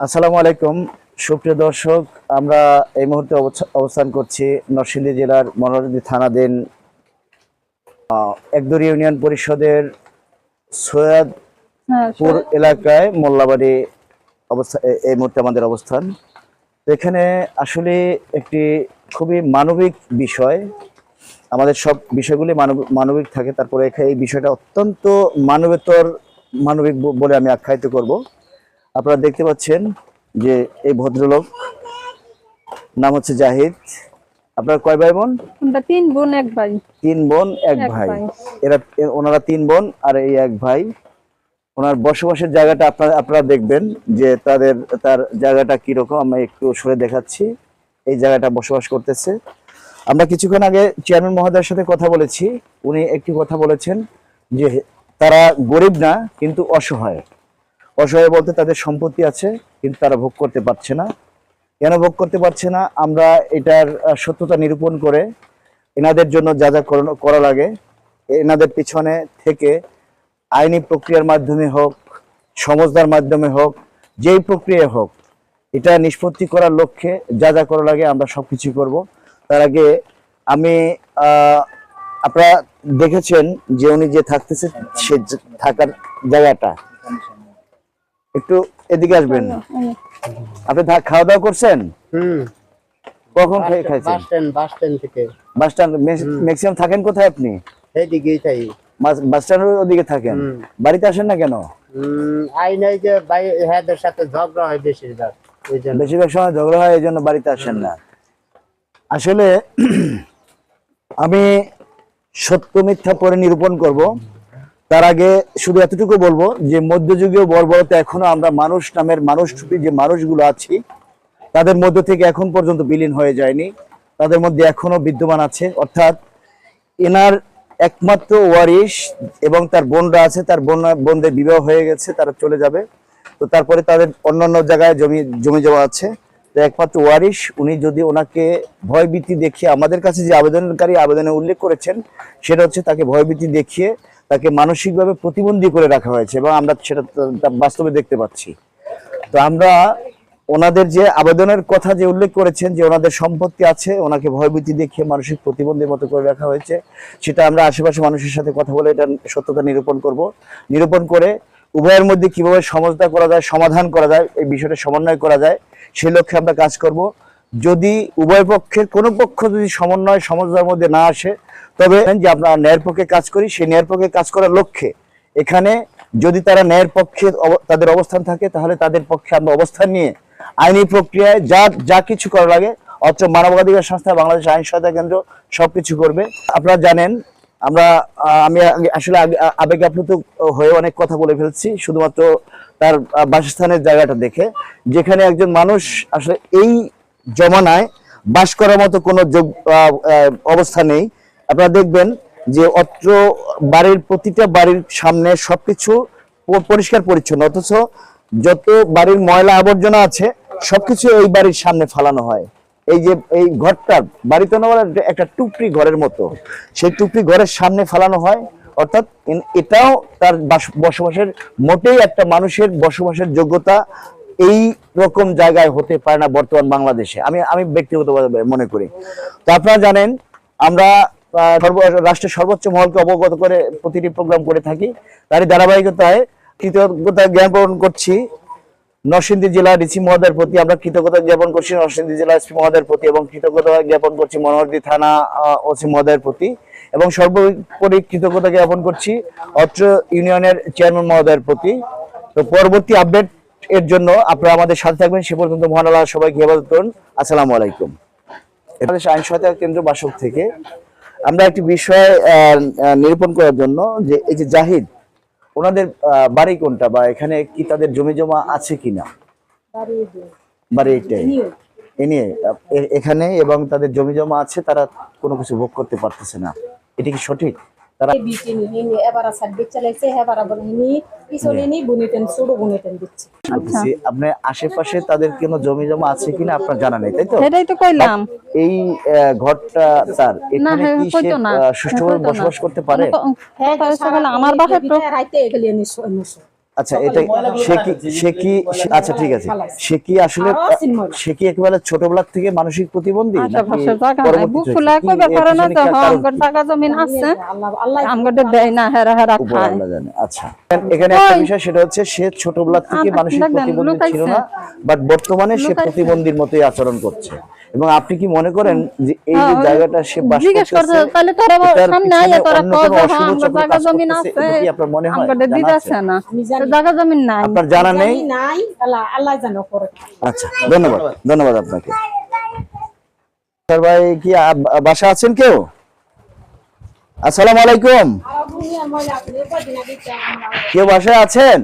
আসসালামু আলাইকুম। সুপ্রিয় দর্শক আমরা এই মুহূর্তে অবস্থান করছি নরসিংদী জেলার মনোরদি থানাধীন একদুরি ইউনিয়ন পরিষদের সৈয়দপুর হ্যাঁ এলাকায় মোল্লাবাড়ি অবস্থা এই মুহূর্তে আমাদের অবস্থান। তো এখানে আসলে একটি খুবই মানবিক বিষয়। আমাদের সব বিষয়গুলি মানব মানবিক থাকে তারপরে এখানে এই বিষয়টা অত্যন্ত মানবেতর মানবিক বলে আমি আখ্যায়িত করব। আপনারা দেখতে পাচ্ছেন যে এই ভদ্রলোক নাম হচ্ছে জাহিদ। আপনার কয় ভাই বোন? আমরা তিন বোন এক ভাই। তিন বোন এক ভাই। এরা ওনারা তিন বোন আর এই এক ভাই। ওনার বসবাসের জায়গাটা আপনারা আপনারা দেখবেন যে তাদের তার জায়গাটা কীরকম আমি একটু সরে দেখাচ্ছি। এই জায়গাটা বসবাস করতেছে। আমরা কিছুক্ষণ আগে চেয়ারম্যান মহোদয়ের সাথে কথা বলেছি। উনি একটি কথা বলেছেন যে তারা গরিব না কিন্তু অসহায়। অসহায় বলতে তাদের সম্পত্তি আছে, কিন্তু তারা ভোগ করতে পারছে না। কেন ভোগ করতে পারছে না? আমরা এটার সত্যতা নিরূপণ করে এনাদের জন্য যা যা করা লাগে, এনাদের পিছনে থেকে আইনি প্রক্রিয়ার মাধ্যমে হোক, সমঝদার মাধ্যমে হোক, যেই প্রক্রিয়া হোক, এটা নিষ্পত্তি করার লক্ষ্যে যা যা করা লাগে আমরা সবকিছু করব। তার আগে আমি আপনারা দেখেছেন যে উনি যে থাকতেছে, সে থাকার জায়গাটা। একটু এদিকে আসবেন। আপনি খাওয়া দাওয়া করছেন? কখন খেয়ে খাইছেন? বাস স্ট্যান্ড থেকে। বাস স্ট্যান্ড ম্যাক্সিমাম থাকেন কোথায় আপনি? সেইদিকেই তাই। বাস- বাস স্ট্যান্ডের ওদিকে থাকেন? বাড়িতে আসেন না কেন? আই নাই যে ভাই হ্যাঁদের সাথে ঝগড়া হয় বেশিরভাগ বেশিরভাগ সময় ঝগড়া হয় এই জন্য বাড়িতে আসেন না। আসলে আমি সত্য মিথ্যা পরে নিরূপণ করব। তার আগে শুধু এতটুকু বলব যে মধ্যযুগীয় বর্বরতা এখনও আমরা মানুষ নামের মানুষ যে মানুষগুলো আছি, তাদের মধ্য থেকে এখন পর্যন্ত বিলীন হয়ে যায়নি। তাদের মধ্যে এখনও বিদ্যমান আছে। অর্থাৎ এনার একমাত্র ওয়ারিশ এবং তার বোনরা আছে, তার বোন, বোনদের বিবাহ হয়ে গেছে, তারা চলে যাবে। তো তারপরে তাদের অন্যান্য জায়গায় জমি জমি জমা আছে। তো একমাত্র ওয়ারিশ, উনি যদি ওনাকে ভয়ভীতি দেখিয়ে আমাদের কাছে যে আবেদনকারী আবেদনে উল্লেখ করেছেন, সেটা হচ্ছে তাকে ভয়ভীতি দেখিয়ে তাকে মানসিকভাবে প্রতিবন্ধী করে রাখা হয়েছে এবং আমরা সেটা বাস্তবে দেখতে পাচ্ছি। তো আমরা ওনাদের যে আবেদনের কথা যে উল্লেখ করেছেন, যে ওনাদের সম্পত্তি আছে, ওনাকে ভয়ভীতি দেখিয়ে মানসিক প্রতিবন্ধীর মতো করে রাখা হয়েছে, সেটা আমরা আশেপাশে মানুষের সাথে কথা বলে এটা সত্যতা নিরূপণ করব। নিরূপণ করে উভয়ের মধ্যে কীভাবে সমঝোতা করা যায়, সমাধান করা যায়, এই বিষয়টা সমন্বয় করা যায়। সেই লক্ষ্যে আমরা কাজ করব। যদি উভয় পক্ষের কোনো পক্ষ যদি সমন্বয় সমঝোতার মধ্যে না আসে, তবে যে আমরা ন্যায়ের পক্ষে কাজ করি, সেই ন্যায়ের পক্ষে কাজ করার লক্ষ্যে এখানে যদি তারা ন্যায়ের পক্ষে তাদের অবস্থান থাকে, তাহলে তাদের পক্ষে আমরা অবস্থান নিয়ে আইনি প্রক্রিয়ায় যা যা কিছু করা লাগে, অত্র মানবাধিকার সংস্থা, বাংলাদেশ আইন সহায়তা কেন্দ্র সবকিছু করবে। আপনারা জানেন, আমরা আমি আসলে আবেগ আপ্লুত হয়ে অনেক কথা বলে ফেলছি। শুধুমাত্র তার বাসস্থানের জায়গাটা দেখে, যেখানে একজন মানুষ আসলে এই জমানায় বাস করার মতো কোনো অবস্থা নেই। আপনারা দেখবেন যে অত্র বাড়ির, প্রতিটা বাড়ির সামনে সবকিছু পরিষ্কার পরিচ্ছন্ন, অথচ যত বাড়ির ময়লা আবর্জনা আছে, সবকিছু এই বাড়ির সামনে ফালানো হয়। এই যে, এই ঘরটা বাড়িতে একটা টুকরি ঘরের মতো, সেই টুকরি ঘরের সামনে ফালানো হয়। অর্থাৎ এটাও তার বসবাসের মোটেই একটা মানুষের বসবাসের যোগ্যতা এই রকম জায়গায় হতে পারে না বর্তমান বাংলাদেশে। আমি আমি ব্যক্তিগতভাবে মনে করি। তো আপনারা জানেন, আমরা রাষ্ট্রের সর্বোচ্চ মহলকে অবগত করে প্রতিটি প্রোগ্রাম করে থাকি। তারই ধারাবাহিকতায় কৃতজ্ঞতা জ্ঞাপন করছি। নরসিংদী জেলা ডিসি মহোদয়ের প্রতি আমরা কৃতজ্ঞতা জ্ঞাপন করছি। নরসিংদী জেলা এসপি মহোদয়ের প্রতি এবং কৃতজ্ঞতা জ্ঞাপন করছি মনোহরদী থানা ওসি মহোদয়ের প্রতি। এবং সর্বোপরি কৃতজ্ঞতা জ্ঞাপন করছি অত্র ইউনিয়নের চেয়ারম্যান মহোদয়ের প্রতি। তো পরবর্তী আপডেট এর জন্য আপনারা আমাদের সাথে থাকবেন। সে পর্যন্ত মহান আল্লাহ সবাইকে হেফাজত করুন। আসসালামু আলাইকুম। বাংলাদেশ আইন সহায়তা কেন্দ্র বাসক থেকে আমরা একটি বিষয় নিরূপণ করার জন্য যে এই যে জাহিদ ওনাদের বাড়ি কোনটা বা এখানে কি তাদের জমি জমা আছে কিনা? বাড়ি এইটাই এ নিয়ে এখানে এবং তাদের জমি জমা আছে তারা কোনো কিছু ভোগ করতে পারতেছে না। এটা কি সঠিক? তারা buniten দিচ্ছে। বলতেছি, আপনার আশেপাশে তাদের কোনো জমি জমা আছে কিনা আপনার জানা নেই তাই তো? এটাই তো কইলাম। এই আহ, ঘরটা তার এখানে হ্যাঁ, কি সে সুষ্ঠুভাবে বসবাস করতে পারে? সকালে আমার বাসায় রাইতে গেলে নি আচ্ছা এটা সে কি সে কি আচ্ছা ঠিক আছে। সে কি আসলে। সে কি একেবারে ছোটবেলা থেকে মানসিক প্রতিবন্ধী হ্যাঁ আচ্ছা। এখানে একটা বিষয় সেটা হচ্ছে সে ছোটবেলা থেকে আ- মানসিক প্রতিবন্ধী ছিল না বাট বর্তমানে সে প্রতিবন্ধীর মতোই আচরণ করছে। এবং আপনি কি মনে করেন যে এই যে হ্যাঁ, জায়গাটা সে বাস জিজ্ঞেস করছে তাহলে তারা সামনে আইয়া তারা জায়গা আছে আপনার মনে হয়? জানা না। জায়গা নাই। আপনার জানা নেই? নাই আল্লাহ আল্লাহ জানো করে। আচ্ছা ধন্যবাদ ধন্যবাদ আপনাকে। স্যার ভাই কি বাসা আছেন কেউ? আসসালামু আলাইকুম। কেউ বাসায় আছেন?